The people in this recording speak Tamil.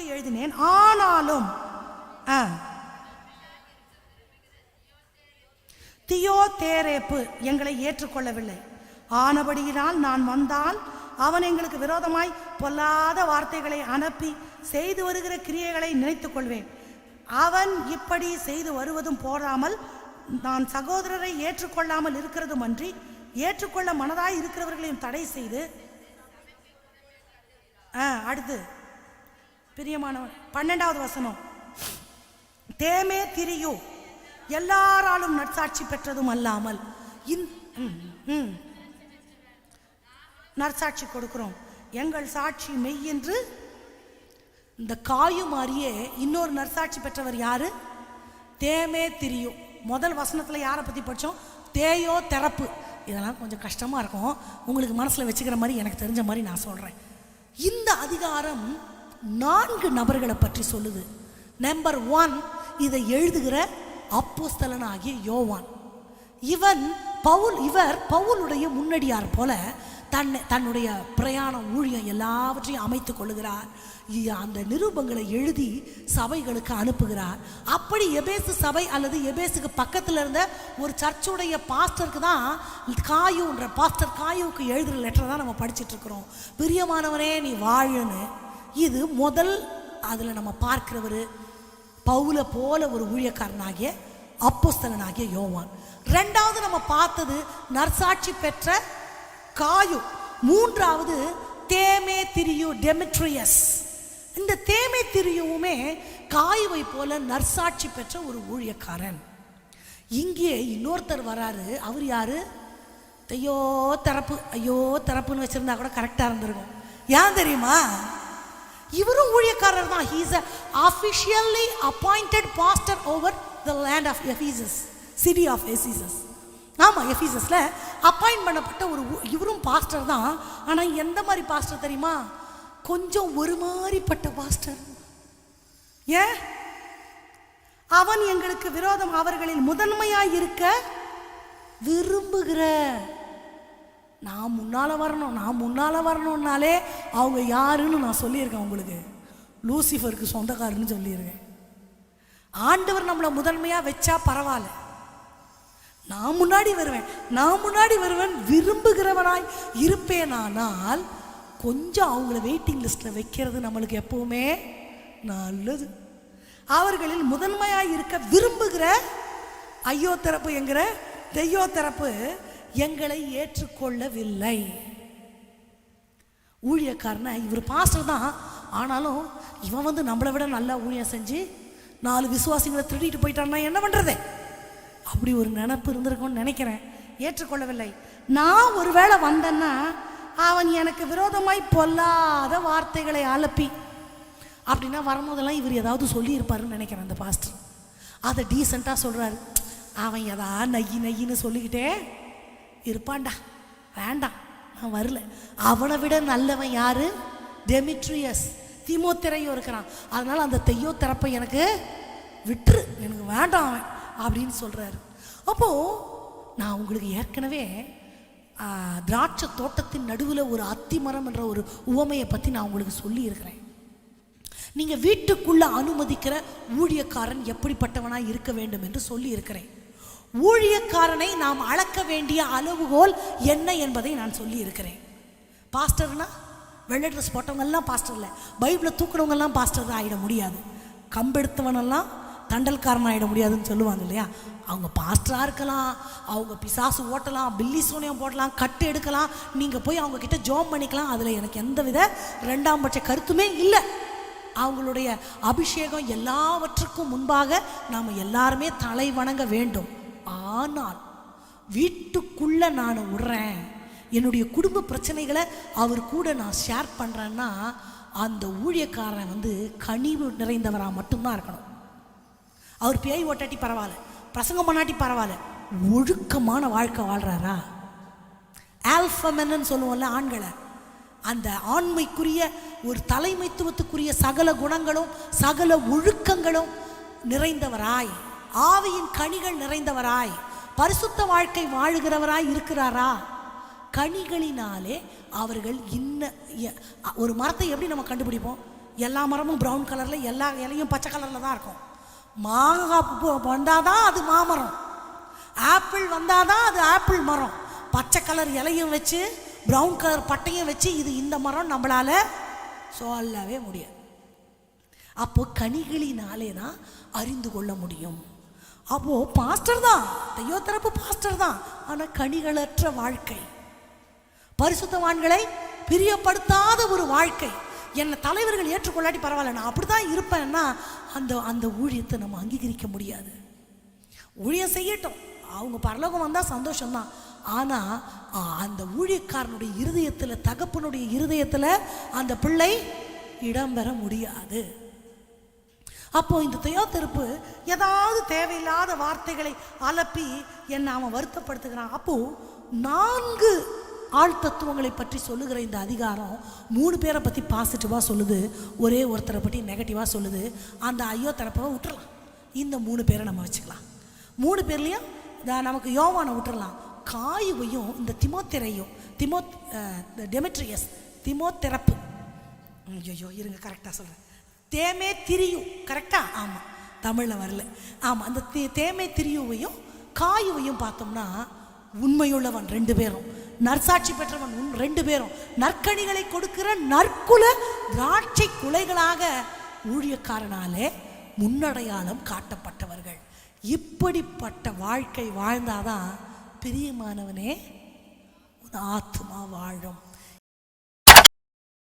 உங்களுக்கு எழுதினேன். ஆனாலும் தியோ தேரேப்பு எங்களை ஏற்றுக்கொள்ளவில்லை. ஆனபடியினால் நான் வந்தால் அவன் எங்களுக்கு விரோதமாய் பொல்லாத வார்த்தைகளை அனுப்பி செய்து வருகிற கிரியைகளை நினைத்துக் கொள்வேன். அவன் இப்படி செய்து வருவதும் போடாமல் நான் சகோதரரை ஏற்றுக்கொள்ளாமல் இருக்கிறதும் அன்றி ஏற்றுக்கொள்ள மனதாய் இருக்கிறவர்களையும் தடை செய்து அடுத்து. பிரியமானவன் பன்னெண்டாவது வசனம். தேமே திரியோ எல்லாராலும் நற்சாட்சி பெற்றதும் அல்லாமல். இந் ம், ம். நற்சாட்சி கொடுக்கிறோம். எங்கள் சாட்சி மெய் என்று இந்த காயு மாறியே இன்னொரு நற்சாட்சி பெற்றவர் யாரு? Demetrius. முதல் வசனத்தில் யாரை பற்றி படித்தோம் தேயோ திறப்பு. இதெல்லாம் கொஞ்சம் கஷ்டமாக இருக்கும். உங்களுக்கு மனசில் வச்சுக்கிற மாதிரி எனக்கு தெரிஞ்ச மாதிரி நான் சொல்கிறேன் இந்த அதிகாரம் நான்கு நபர்களை பற்றி சொல்லுது. நம்பர் ஒன் இதை எழுதுகிற அப்போஸ்தலனாகிய யோவான். இவன் பவுல் இவர் பவுலுடைய முன்னடியார் போல தன்னை தன்னுடைய பிரயாண ஊழியம் எல்லாவற்றையும் அமைத்து கொள்ளுகிறார். அந்த நிருபங்களை எழுதி சபைகளுக்கு அனுப்புகிறார். அப்படி எபேசு சபை அல்லது எபேசுக்கு பக்கத்தில் இருந்த ஒரு சர்ச்சுடைய பாஸ்டருக்கு தான் காயுன்ற பாஸ்டர் காயுவுக்கு எழுதுகிற லெட்டர் தான் நம்ம படிச்சுட்டு இருக்கிறோம். பிரியமானவனே நீ வாழுன்னு இது முதல் அதில் நம்ம பார்க்கிறவர் பவுல போல ஒரு ஊழியக்காரனாகிய அப்போஸ்தலனாகிய யோவான். ரெண்டாவது நம்ம பார்த்தது நர்சாட்சி பெற்ற காயு. மூன்றாவது தேமே திரியு டெமிட்ரியஸ். இந்த தேமே திரியுவுமே காயுவை போல நர்சாட்சி பெற்ற ஒரு ஊழியக்காரன். இங்கே இன்னொருத்தர் வராரு. அவர் யாரு? ஐயோ தரப்பு. ஐயோ தரப்புன்னு வச்சுருந்தா கூட கரெக்டாக இருந்திருக்கும். ஏன் தெரியுமா? இவரும் ஊழியக்காரர் தான். He's a officially appointed pastor over the land of Ephesus city of Ephesus ஆமாம் எஃபீசஸில் அப்பாயிண்ட் பண்ணப்பட்ட ஒரு இவரும் பாஸ்டர் தான். ஆனால் எந்த மாதிரி பாஸ்டர் தெரியுமா? கொஞ்சம் ஒரு மாதிரிப்பட்ட பாஸ்டர் ஏன்? அவன் எங்களுக்கு விரோதம். அவர்களில் முதன்மையாக இருக்க விரும்புகிற நான் முன்னால் வரணும் நான் முன்னால் வரணும்னாலே அவங்க யாருன்னு நான் சொல்லியிருக்கேன் உங்களுக்கு. லூசிஃபருக்கு சொந்தக்காரன்னு சொல்லியிருக்கேன். ஆண்டவர் நம்மளை முதன்மையாக வச்சா பரவாயில்ல. நான் முன்னாடி வருவேன் நான் முன்னாடி வருவேன் விரும்புகிறவனாய் இருப்பேனானால் கொஞ்சம் அவங்கள வெயிட்டிங் லிஸ்ட்டில் வைக்கிறது நம்மளுக்கு எப்பவுமே நல்லது. அவர்களில் முதன்மையாக இருக்க விரும்புகிற ஐயோ தரப்பு என்கிற தெய்யோ தரப்பு எங்களை ஏற்றுக்கொள்ளவில்லை. ஊழியக்காரனை இவர் பாஸ்டர் தான். ஆனாலும் இவன் வந்து நம்மளை விட நல்லா ஊழியம் செஞ்சு நாலு விசுவாசிகளை திருடிட்டு போயிட்டான்னா என்ன பண்ணுறது அப்படி ஒரு நினப்பு இருந்திருக்கும்னு நினைக்கிறேன். ஏற்றுக்கொள்ளவில்லை. நான் ஒருவேளை வந்தேன்னா அவன் எனக்கு விரோதமாய் பொல்லாத வார்த்தைகளை அலப்பி அப்படின்னா வரும்போதெல்லாம் இவர் ஏதாவது சொல்லியிருப்பாருன்னு நினைக்கிறேன் அந்த பாஸ்டர். அதை டீசெண்டாக சொல்கிறாரு அவன் எதா நையி நையின்னு சொல்லிக்கிட்டே இருப்பான்டா. வேண்டாம் நான் வரல. அவனை விட நல்லவன் யாரு? டெமிட்ரியஸ். திமுத்திரையும் இருக்கிறான். அதனால் அந்த தெய்யோ திறப்பை எனக்கு விட்டுரு. எனக்கு வேண்டாம் அவன் அப்படின்னு சொல்கிறாரு அப்போது நான் உங்களுக்கு ஏற்கனவே திராட்சை தோட்டத்தின் நடுவில் ஒரு அத்திமரம் என்ற ஒரு உவமையை பற்றி நான் உங்களுக்கு சொல்லியிருக்கிறேன். நீங்கள் வீட்டுக்குள்ளே அனுமதிக்கிற ஊழியக்காரன் எப்படிப்பட்டவனாக இருக்க வேண்டும் என்று சொல்லியிருக்கிறேன். ஊழியக்காரனை நாம் அளக்க வேண்டிய அளவுகோல் என்ன என்பதை நான் சொல்லி இருக்கிறேன் பாஸ்டர்னா வெள்ளை ட்ரெஸ் போட்டவங்கெல்லாம் பாஸ்டரில் பைபிளை தூக்குனவங்கெல்லாம் பாஸ்டர் தான் ஆகிட முடியாது. கம்பெடுத்தவனெல்லாம் தண்டல்காரன் ஆகிட முடியாதுன்னு சொல்லுவாங்க இல்லையா? அவங்க பாஸ்டராக இருக்கலாம் அவங்க பிசாசு ஓட்டலாம் பில்லி சூனியம் போடலாம் கட்டு எடுக்கலாம் நீங்கள் போய் அவங்கக்கிட்ட ஜோம் பண்ணிக்கலாம். அதில் எனக்கு எந்தவித ரெண்டாம் பட்ச கருத்துமே இல்லை. அவங்களுடைய அபிஷேகம் எல்லாவற்றுக்கும் முன்பாக நாம் எல்லாருமே தலை வணங்க வேண்டும். ஆனால் வீட்டுக்குள்ளே நான் விடுறேன். என்னுடைய குடும்ப பிரச்சனைகளை அவர் கூட நான் ஷேர் பண்ணுறேன்னா அந்த ஊழியக்காரன் வந்து கனிவு நிறைந்தவராக மட்டும்தான் இருக்கணும். அவர் பேய் ஓட்டாட்டி பரவாயில்ல பிரசங்கம் பண்ணாட்டி பரவாயில்ல ஒழுக்கமான வாழ்க்கை வாழ்றாரா? ஆல்ஃபமென்னு சொல்லுவோம்ல ஆண்களை. அந்த ஆண்மைக்குரிய ஒரு தலைமைத்துவத்துக்குரிய சகல குணங்களும் சகல ஒழுக்கங்களும் நிறைந்தவராய். ஆவியின் கனிகள் நிறைந்தவராய் பரிசுத்த வாழ்க்கை வாழுகிறவராய் இருக்கிறாரா? கனிகளினாலே அவர்கள் இன்ன ஒரு மரத்தை எப்படி நம்ம கண்டுபிடிப்போம்? எல்லா மரமும் ப்ரௌன் கலரில் எல்லா இலையும் பச்சை கலரில் தான் இருக்கும். மாங்காய் வந்தால் தான் அது மாமரம். ஆப்பிள் வந்தால் தான் அது ஆப்பிள் மரம். பச்சை கலர் இலையும் வச்சு ப்ரௌன் கலர் பட்டையும் வச்சு இது இந்த மரம் நம்மளால சொல்லவே முடியாது. அப்போ கனிகளினாலே தான் அறிந்து கொள்ள முடியும். அப்போ பாஸ்டர் தான் தெய்வ தரப்பு பாஸ்டர் தான். ஆனால் கனிகளற்ற வாழ்க்கை. பரிசுத்தவான்களை பிரியப்படுத்தாத ஒரு வாழ்க்கை. என்னை தலைவர்கள் ஏற்றுக்கொள்ளாட்டி பரவாயில்ல நான் அப்படி தான் இருப்பேன்னா அந்த அந்த ஊழியத்தை நம்ம அங்கீகரிக்க முடியாது. ஊழியம் செய்யட்டும். அவங்க பரலோகம் வந்தால் சந்தோஷம்தான். ஆனால் அந்த ஊழியக்காரனுடைய இருதயத்தில் தகப்பனுடைய இருதயத்தில் அந்த பிள்ளை இடம்பெற முடியாது. அப்போ இந்த துயோத்திருப்பு ஏதாவது தேவையில்லாத வார்த்தைகளை அலப்பி என்னை அவன் வருத்தப்படுத்துகிறான். அப்போ நான்கு ஆள் தத்துவங்களை பற்றி சொல்லுகிற இந்த அதிகாரம் மூணு பேரை பற்றி பாசிட்டிவாக சொல்லுது ஒரே ஒருத்தரை பற்றி நெகட்டிவாக சொல்லுது. அந்த ஐயோ தரப்பை விட்டுறலாம். இந்த மூணு பேரை நம்ம வச்சுக்கலாம். மூணு பேர்லேயும் நமக்கு யோவானை விட்டுறலாம். காயுவையும் இந்த திமோத்திரையும் திமோ டெமெட்ரியஸ் திமோத்திரப்பு. ஐயோ இருங்க கரெக்டாக சொல்கிறேன் தேமே திரியும். கரெக்டா ஆமாம் தமிழில் வரல. ஆமாம் அந்த தே தேமே திரியுவையும் காயுவையும் பார்த்தோம்னா உண்மையுள்ளவன் ரெண்டு பேரும். நற்சாட்சி பெற்றவன் உன் ரெண்டு பேரும். நற்கனிகளை கொடுக்கிற நற்குல திராட்சை குலைகளாக ஊழியக்காரனாலே முன்னடையாளம் காட்டப்பட்டவர்கள். இப்படிப்பட்ட வாழ்க்கை வாழ்ந்தாதான் பிரியமானவனே உன் ஆத்மா வாழும்.